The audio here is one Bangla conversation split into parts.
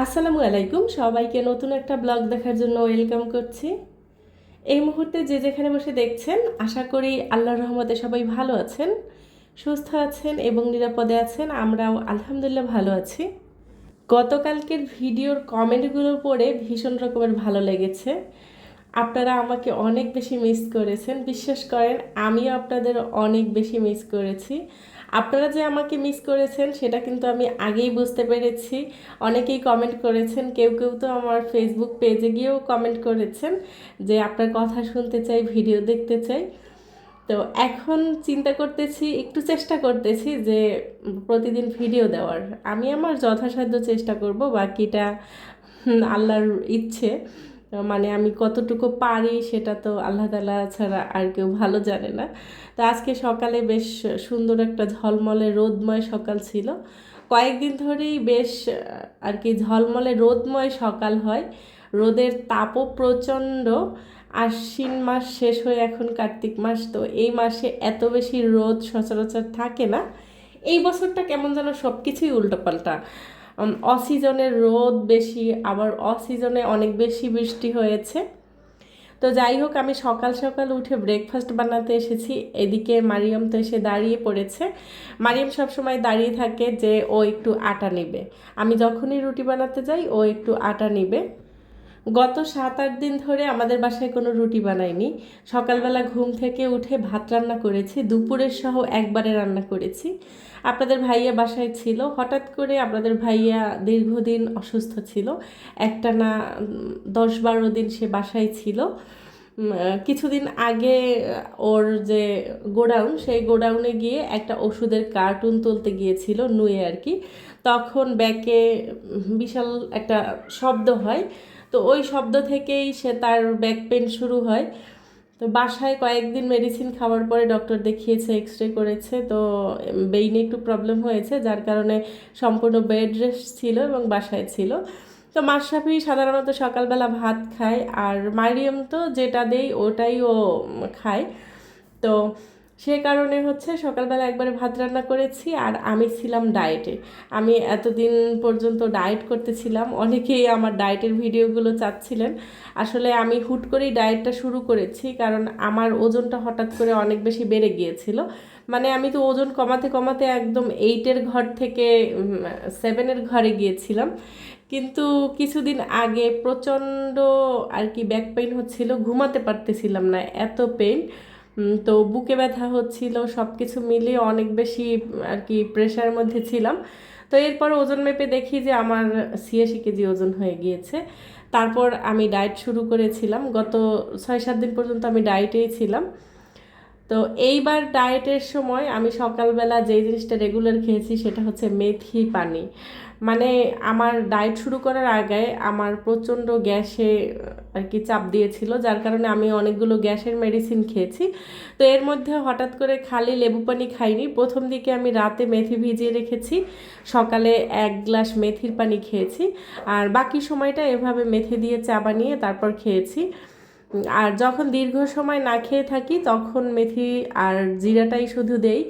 আসসালামু আলাইকুম। সবাইকে নতুন একটা ব্লগ দেখার জন্য ওয়েলকাম করছি। এই মুহূর্তে যে যেখানে বসে দেখছেন, আশা করি আল্লাহর রহমতে সবাই ভালো আছেন, সুস্থ আছেন এবং নিরাপদে আছেন। আমরাও আলহামদুলিল্লাহ ভালো আছি। গতকালকের ভিডিওর কমেন্টগুলো পড়ে ভীষণ রকমের ভালো লেগেছে। আপনারা আমাকে অনেক বেশি মিস করেছেন। বিশ্বাস করেন, আমিও আপনাদের অনেক বেশি মিস করেছি। আপনারা যে আমাকে মিস করেছেন, সেটা কিন্তু আমি আগেই বুঝতে পেরেছি। অনেকেই কমেন্ট করেছেন, কেউ কেউ তো আমার ফেসবুক পেজে গিয়েও কমেন্ট করেছেন যে আপনার কথা শুনতে চাই ভিডিও দেখতে চাই। তো এখন চিন্তা করতেছি, একটু চেষ্টা করতেছি যে প্রতিদিন ভিডিও দেওয়ার। আমি আমার যথাসাধ্য চেষ্টা করব বাকিটা আল্লাহর ইচ্ছে। মানে আমি কতটুকু পারি সেটা তো আল্লাহ তালা ছাড়া আর কেউ ভালো জানে না। তো আজকে সকালে বেশ সুন্দর একটা ঝলমলে রোদময় সকাল ছিল। কয়েকদিন ধরেই বেশ আর কি ঝলমলে রোদময় সকাল হয়। রোদের তাপও প্রচণ্ড। আশ্বিন মাস শেষ হয়ে এখন কার্তিক মাস, তো এই মাসে এত বেশি রোদ সচরাচর থাকে না। এই বছরটা কেমন যেন সব কিছুই উল্টোপাল্টা। অসিজনে রোদ বেশি, আবার অসিজনে অনেক বেশি বৃষ্টি হয়েছে। তো যাই হোক, আমি সকাল সকাল উঠে ব্রেকফাস্ট বানাতে এসেছি। এদিকে মারিয়াম তো এসে দাঁড়িয়ে পড়েছে। মারিয়াম সবসময় দাঁড়িয়ে থাকে যে ও একটু আটা নেবে। আমি যখনই রুটি বানাতে যাই, ও একটু আটা নেবে। গত সাত, আট দিন ধরে আমাদের বাসায় কোনো রুটি বানাইনি সকালবেলা ঘুম থেকে উঠে ভাত রান্না করেছি, দুপুরের সহ একবারে রান্না করেছি। আপনাদের ভাইয়া বাসায় ছিল, হঠাৎ করে আপনাদের ভাইয়া দীর্ঘদিন অসুস্থ ছিল। একটা না দশ বারো দিন সে বাসায় ছিল। কিছুদিন আগে ওর যে গোডাউন, সেই গোডাউনে গিয়ে একটা ওষুধের কার্টুন তুলতে গিয়েছিল নুয়ে আর কি। তখন ব্যাকে বিশাল একটা শব্দ হয়। তো ওই শব্দ থেকেই সে তার ব্যাক পেন শুরু হয়। তো বাসায় কয়েকদিন মেডিসিন খাওয়ার পরে ডক্টর দেখিয়েছে এক্স রে করেছে। তো বেইনে একটু প্রবলেম হয়েছে, যার কারণে সম্পূর্ণ বেড রেস্ট ছিল এবং বাসায় ছিল। তো মাশরাফি সাধারণত সকালবেলা ভাত খায়, আর মারিয়াম তো যেটা দেই ওটাই ও খায়। তো সে কারণে হচ্ছে সকালবেলা একবারে ভাত রান্না করেছি আর আমি ছিলাম ডায়েটে আমি এতদিন পর্যন্ত ডায়েট করতেছিলাম, অনেকেই আমার ডায়েটের ভিডিওগুলো চাচ্ছিলেন। আসলে আমি হুট করেই ডায়েটটা শুরু করেছি কারণ আমার ওজনটা হঠাৎ করে অনেক বেশি বেড়ে গিয়েছিল। মানে আমি তো ওজন কমাতে কমাতে একদম এইটের ঘর থেকে সেভেনের ঘরে গিয়েছিলাম। কিন্তু কিছুদিন আগে প্রচণ্ড আর কি ব্যাক পেইন হচ্ছিল, ঘুমাতে পারতেছিলাম না, এত পেইন তো বুকে ব্যথা হচ্ছিল সব কিছু মিলিয়ে অনেক বেশি আর কি প্রেশারের মধ্যে ছিলাম। তো এরপর ওজন মেপে দেখি যে আমার ছিয়াশি কেজি ওজন হয়ে গিয়েছে। তারপর আমি ডায়েট শুরু করেছিলাম। গত ছয় সাত দিন পর্যন্ত আমি ডায়েটেই ছিলাম। তো এইবার ডায়েটের সময় আমি সকালবেলা যেই জিনিসটা রেগুলার খেয়েছি সেটা হচ্ছে মেথি পানি। মানে আমার ডায়েট শুরু করার আগে আমার প্রচণ্ড গ্যাসে আর কি চাপ দিয়েছিল, যার কারণে আমি অনেকগুলো গ্যাসের মেডিসিন খেয়েছি। তো এর মধ্যে হঠাৎ করে খালি লেবু পানি খাইনি। প্রথম দিকে আমি রাতে মেথি ভিজিয়ে রেখেছি। সকালে এক গ্লাস মেথির পানি খেয়েছি। আর বাকি সময়টা এভাবে মেথি দিয়ে চা বানিয়ে তারপর খেয়েছি। আর যখন দীর্ঘ সময় না খেয়ে থাকি, তখন মেথি আর জিরাটাই শুধু দেই।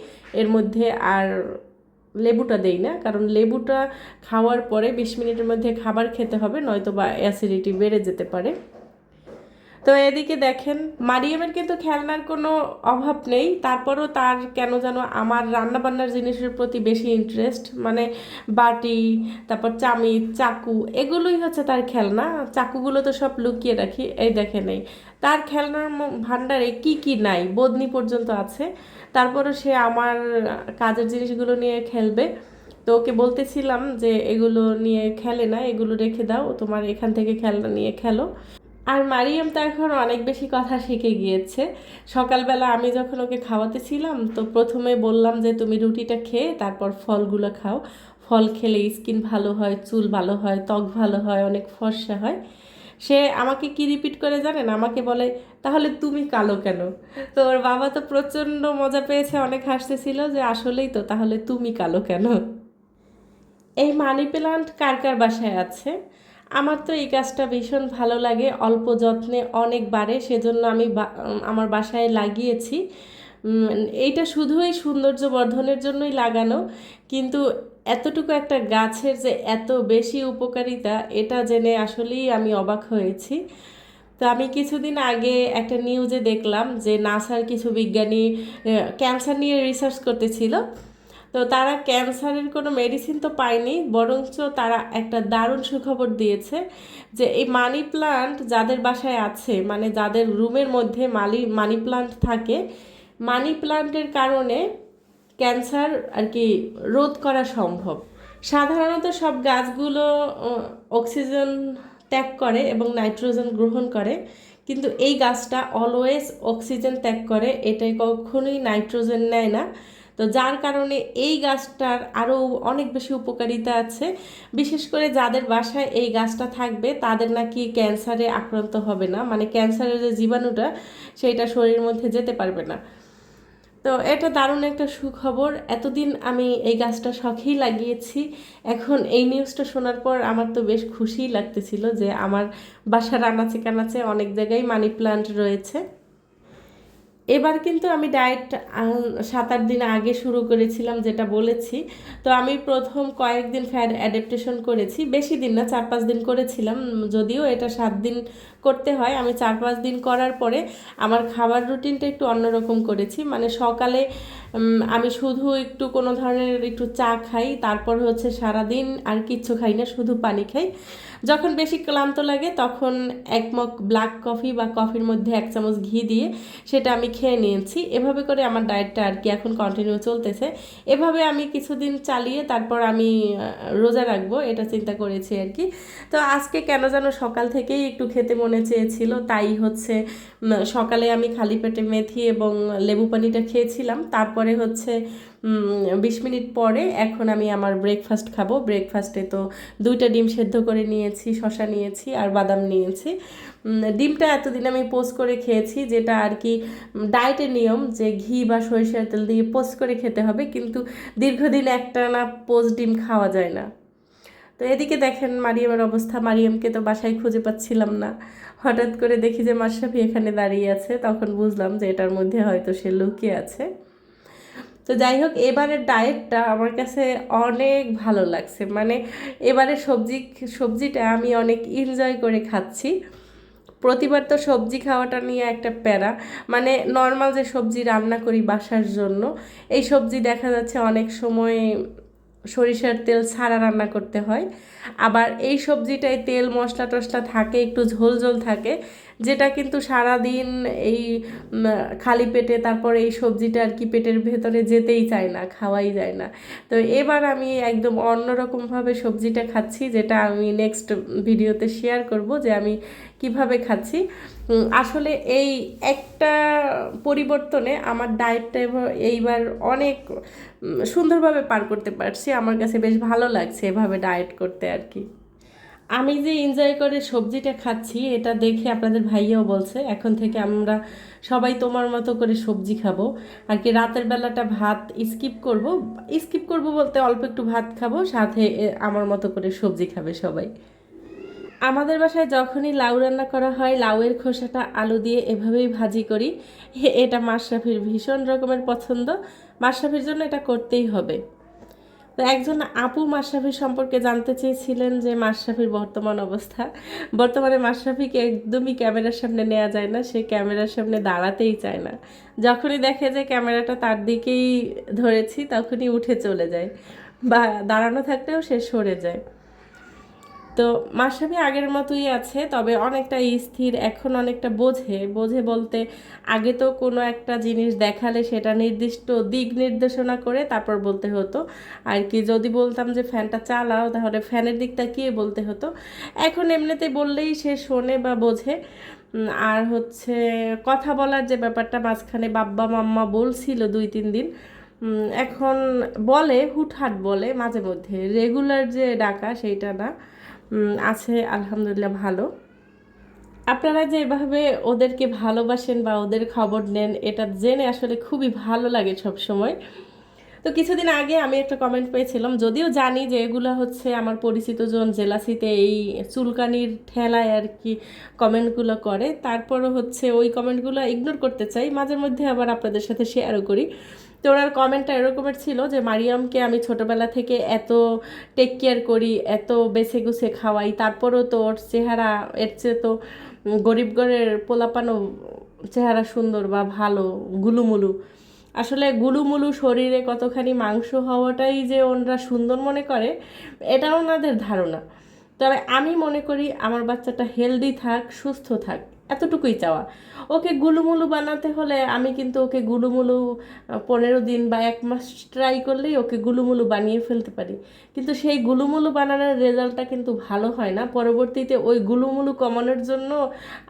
এর মধ্যে আর লেবুটা দেই না, কারণ লেবুটা খাওয়ার পরে বিশ মিনিটের মধ্যে খাবার খেতে হবে নয়তো বা অ্যাসিডিটি বেড়ে যেতে পারে। তো এদিকে দেখেন, মারিয়ামের কিন্তু খেলনার কোনো অভাব নেই। তারপরও তার কেন যেন আমার রান্নাবান্নার জিনিসের প্রতি বেশি ইন্টারেস্ট মানে বাটি, তারপর চামিচ, চাকু, এগুলোই হচ্ছে তার খেলনা। চাকুগুলো তো সব লুকিয়ে রাখি, এই দেখে নেই তার খেলনার ভাণ্ডারে কি কি নাই, বদনি পর্যন্ত আছে। তারপরও সে আমার কাজের জিনিসগুলো নিয়ে খেলবে। তো ওকে বলতেছিলাম যে, এগুলো নিয়ে খেলে না, এগুলো রেখে দাও, তোমার এখান থেকে খেলনা নিয়ে খেলো। আর মারিয়াম তো এখন অনেক বেশি কথা শিখে গিয়েছে। সকালবেলা আমি যখন ওকে খাওয়াতেছিলাম তো প্রথমে বললাম যে, তুমি রুটিটা খেয়ে তারপর ফলগুলো খাও। ফল খেলে স্কিন ভালো হয়, চুল ভালো হয়, ত্বক ভালো হয়, অনেক ফর্সা হয়। সে আমাকে কি রিপিট করে জানেন? আমাকে বলে, তাহলে তুমি কালো কেন? তো ওর বাবা তো প্রচণ্ড মজা পেয়েছে, অনেক হাসতেছিল যে, আসলেই তো, তাহলে তুমি কালো কেন? এই মানি প্লান্ট কার কার বাসায় আছে? আমার তো এই গাছটা ভীষণ ভালো লাগে, অল্প যত্নে অনেক বাড়ে, সেজন্য আমি আমার বাসায় লাগিয়েছি। এইটা শুধুই সৌন্দর্য বর্ধনের জন্যই লাগানো, কিন্তু এতটুকু একটা গাছের যে এত বেশি উপকারিতা, এটা জেনে আসলেই আমি অবাক হয়েছি। তো আমি কিছুদিন আগে একটা নিউজে দেখলাম যে নাসার কিছু বিজ্ঞানী ক্যান্সার নিয়ে রিসার্চ করতেছিল। তো তারা ক্যান্সারের কোনো মেডিসিন তো পায়নি, বরঞ্চ তারা একটা দারুণ সুখবর দিয়েছে যে এই মানি প্লান্ট যাদের বাসায় আছে মানে যাদের রুমের মধ্যে মালি মানি প্লান্ট থাকে মানি প্লান্টের কারণে ক্যান্সার আর কি রোধ করা সম্ভব। সাধারণত সব গাছগুলো অক্সিজেন ত্যাগ করে এবং নাইট্রোজেন গ্রহণ করে, কিন্তু এই গাছটা অলওয়েজ অক্সিজেন ত্যাগ করে, এটাই কখনোই নাইট্রোজেন নেয় না। তো যার কারণে এই গাছটার আরও অনেক বেশি উপকারিতা আছে। বিশেষ করে যাদের বাসায় এই গাছটা থাকবে, তাদের নাকি ক্যান্সারে আক্রান্ত হবে না। মানে ক্যান্সারের যে জীবাণুটা, সেইটা শরীরের মধ্যে যেতে পারবে না। তো এটা দারুণ একটা সুখবর। এতদিন আমি এই গাছটা শখেই লাগিয়েছি। এখন এই নিউজটা শোনার পর আমার তো বেশ খুশিই লাগতেছিল যে আমার বাসার আনাচে কানাচে অনেক জায়গায় মানি প্লান্ট রয়েছে। এবার কিন্তু আমি ডায়েট সাত আট দিন আগে শুরু করেছিলাম যেটা বলেছি। তো আমি প্রথম কয়েকদিন ফ্যাট অ্যাডাপ্টেশন করেছি। বেশি দিন না চার পাঁচ দিন করেছিলাম। যদিও এটা সাত দিন করতে হয়। আমি চার পাঁচ দিন করার পরে আমার খাবার রুটিনটা একটু অন্যরকম করেছি। মানে সকালে আমি শুধু একটু কোনো ধরনের একটু চা খাই, তারপর হচ্ছে সারাদিন আর কিচ্ছু খাই না, শুধু পানি খাই। যখন বেশি ক্লান্ত লাগে তখন এক মগ ব্ল্যাক কফি বা কফির মধ্যে এক চামচ ঘি দিয়ে সেটা আমি খেয়ে নিয়েছি। এভাবে করে আমার ডায়েটটা আর কি এখন কন্টিনিউ চলতেছে। এভাবে আমি কিছুদিন চালিয়ে তারপর আমি রোজা রাখব, এটা চিন্তা করেছি আর কি। তো আজকে কেন যেন সকাল থেকেই একটু খেতে মনে চেয়েছিল, তাই হচ্ছে সকালে আমি খালি পেটে মেথি এবং লেবু পানিটা খেয়েছিলাম। তারপরে হচ্ছে বিশ মিনিট পরে এখন আমি আমার ব্রেকফাস্ট খাব। ব্রেকফাস্টে তো দুইটা ডিম সেদ্ধ করে নিয়েছি শশা নিয়েছি আর বাদাম নিয়েছি। ডিমটা এতদিন আমি পোস্ট করে খেয়েছি, যেটা আর কি ডায়েটের নিয়ম যে ঘি বা সরিষার তেল দিয়ে পোস্ট করে খেতে হবে, কিন্তু দীর্ঘদিন একটা না পোস্ট ডিম খাওয়া যায় না। তো এদিকে দেখেন মারিয়ামের অবস্থা। মারিয়ামকে তো বাসায় খুঁজে পাচ্ছিলাম না। হঠাৎ করে দেখি যে মাশরাফি এখানে দাঁড়িয়ে আছে। তখন বুঝলাম যে এটার মধ্যে হয়তো সে লুকিয়ে আছে। তো যাই হোক, এবারের ডায়েটটা আমার কাছে অনেক ভালো লাগছে। মানে এবারে সবজি, সবজিটা আমি অনেক এনজয় করে খাচ্ছি। প্রতিবার তো সবজি খাওয়াটা নিয়ে একটা প্যারা। মানে নর্মাল যে সবজি রান্না করি বাসার জন্য, এই সবজি দেখা যাচ্ছে অনেক সময় সরিষার তেল ছাড়া রান্না করতে হয়। আবার এই সবজিটায় তেল মশলা টশলা থাকে, একটু ঝোল ঝোল থাকে যেটা কিন্তু সারাদিন এই খালি পেটে তারপরে এই সবজিটা আর কি পেটের ভেতরে যেতেই চায় না, খাওয়াই যায় না। তো এবার আমি একদম অন্যরকমভাবে সবজিটা খাচ্ছি, যেটা আমি নেক্সট ভিডিওতে শেয়ার করব যে আমি কীভাবে খাচ্ছি। আসলে এই একটা পরিবর্তনে আমার ডায়েটটা এইবার অনেক সুন্দরভাবে পার করতে পারছি। আমার কাছে বেশ ভালো লাগছে এভাবে ডায়েট করতে আর কি। আমি যে এনজয় করে সবজিটা খাচ্ছি, এটা দেখে আপনাদের ভাইয়াও বলছে, এখন থেকে আমরা সবাই তোমার মতো করে সবজি খাব। আর কি রাতের বেলাটা ভাত স্কিপ করব স্কিপ করব বলতে অল্প একটু ভাত খাব, সাথে আমার মতো করে সবজি খাবে সবাই। আমাদের বাসায় যখনই লাউ রান্না করা হয়, লাউয়ের খোসাটা আলু দিয়ে এভাবেই ভাজি করি। এটা মাশরাফির ভীষণ রকমের পছন্দ। মাশরাফির জন্য এটা করতেই হবে। তো একজন আপু মাশরাফি সম্পর্কে জানতে চেয়েছিলেন যে মাশরাফির বর্তমান অবস্থা। বর্তমানে মাশরাফিকে একদমই ক্যামেরার সামনে নেওয়া যায় না, সে ক্যামেরার সামনে দাঁড়াতেই চায় না। যখনই দেখে যে ক্যামেরাটা তার দিকেই ধরেছি, তখনই উঠে চলে যায় বা দাঁড়ানো থাকলেও সে সরে যায়। তো মাশরাফি আগের মতোই আছে, তবে অনেকটা স্থির, এখন অনেকটা বোঝে। বোঝে বলতে আগে তো কোনো একটা জিনিস দেখালে সেটা নির্দিষ্ট দিক নির্দেশনা করে তারপর বলতে হতো। আর কি, যদি বলতাম যে ফ্যানটা চালাও, তাহলে ফ্যানের দিকটা কি বলতে হতো। এখন এমনিতে বললেই সে শোনে বা বোঝে। আর হচ্ছে কথা বলার যে ব্যাপারটা, মাঝখানে বাব্বা মাম্মা বলছিল দুই তিন দিন এখন বলে, হুটহাট বলে, মাঝে মধ্যে। রেগুলার যে ডাকা, সেইটা না। আছে, আলহামদুলিল্লাহ, ভালো। আপনারা যে এভাবে ওদেরকে ভালোবাসেন বা ওদের খবর নেন, এটা জেনে আসলে খুবই ভালো লাগে সব সময় তো কিছুদিন আগে আমি একটা কমেন্ট পেয়েছিলাম, যদিও জানি যে এগুলো হচ্ছে আমার পরিচিত জন জেলাসিতে এই চুলকানির ঠেলায় আর কি কমেন্টগুলো করে। তারপরও হচ্ছে ওই কমেন্টগুলো ইগনোর করতে চাই। মাঝে মধ্যে আবার আপনাদের সাথে শেয়ারও করি। তো ওনার কমেন্টটা এরকমের ছিল যে, মারিয়ামকে আমি ছোটোবেলা থেকে এত টেক কেয়ার করি, এত বেছে গুছে খাওয়াই, তারপরেও তো ওর চেহারা এর চেয়ে তো গরিব ঘরের পোলাপানো চেহারা সুন্দর বা ভালো, গুলুমুলু। আসলে গুলুমুলু শরীরে কতখানি মাংস হওয়াটাই যে ওনারা সুন্দর মনে করে এটা ওনাদের ধারণা। তবে আমি মনে করি আমার বাচ্চাটা হেলদি থাক, সুস্থ থাক। এতটুকুই চাওয়া। ওকে গুলুমুলু বানাতে হলে আমি কিন্তু ওকে গুলুমুলু পনেরো দিন বা এক মাস ট্রাই করলেই ওকে গুলুমুলু বানিয়ে ফেলতে পারি। কিন্তু সেই গুলুমুলু বানানোর রেজাল্টটা কিন্তু ভালো হয় না। পরবর্তীতে ওই গুলুমুলু কমানোর জন্য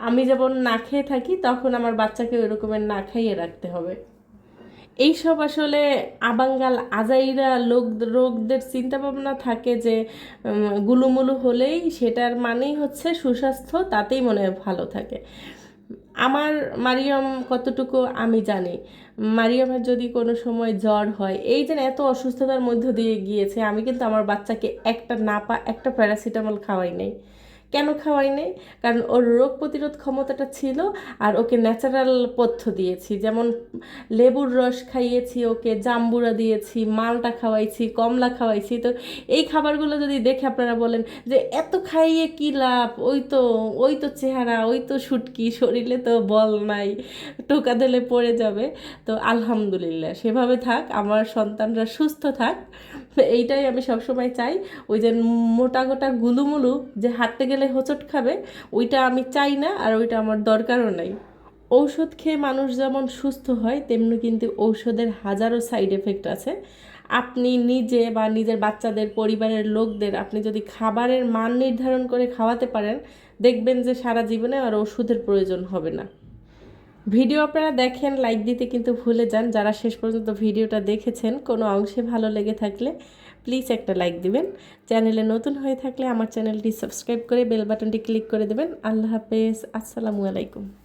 আমি যেমন না খেয়ে থাকি, তখন আমার বাচ্চাকে ওই রকমের না খাইয়ে রাখতে হবে। এইসব আসলে আবাঙ্গাল আজাইরা লোক, রোগদের চিন্তা ভাবনা থাকে যে গুলুমুলু হলেই সেটার মানেই হচ্ছে সুস্বাস্থ্য, তাতেই মনে হয় ভালো থাকে। আমার মারিয়ম কতটুকু আমি জানি। মারিয়ামের যদি কোনো সময় জ্বর হয়, এই যে এত অসুস্থতার মধ্য দিয়ে গিয়েছে, আমি কিন্তু আমার বাচ্চাকে একটা নাপা, একটা প্যারাসিটামল খাওয়াই নাই। কেন খাওয়াই নাই? কারণ ওর রোগ প্রতিরোধ ক্ষমতাটা ছিল আর ওকে ন্যাচারাল পথ্য দিয়েছি। যেমন লেবুর রস খাইয়েছি, ওকে জাম্বুরা দিয়েছি, মালটা খাওয়াইছি, কমলা খাওয়াইছি। তো এই খাবারগুলো যদি দেখে আপনারা বলেন যে এত খাইয়ে কী লাভ? ওই তো ওই তো চেহারা, ওই তো শুটকি শরীরে তো বল নাই, টোকা দিলে পড়ে যাবে। তো আলহামদুলিল্লাহ, সেভাবে থাক, আমার সন্তানরা সুস্থ থাক। এইটাই আমি সবসময় চাই। ওই যে মোটা গোটা গুলুমুলু যে হাঁটতে গেলে হোঁচট খাবে, ওইটা আমি চাই না আর ওইটা আমার দরকারও নাই। ঔষধ খেয়ে মানুষ যেমন সুস্থ হয়, তেমনি কিন্তু ঔষধের হাজারো সাইড এফেক্ট আছে। আপনি নিজে বা নিজের বাচ্চাদের, পরিবারের লোকদের আপনি যদি খাবারের মান নির্ধারণ করে খাওয়াতে পারেন, দেখবেন যে সারা জীবনে আর ওষুধের প্রয়োজন হবে না। ভিডিও আপনারা দেখেন লাইক দিতে কিন্তু ভুলে যান। যারা শেষ পর্যন্ত ভিডিওটা দেখেছেন, কোনো অংশে ভালো লেগে থাকলে প্লিজ একটা লাইক দিবেন। চ্যানেলে নতুন হয়ে থাকলে আমার চ্যানেলটি সাবস্ক্রাইব করে বেল বাটনটি ক্লিক করে দেবেন। আল্লাহ হাফেজ, আসসালামু আলাইকুম।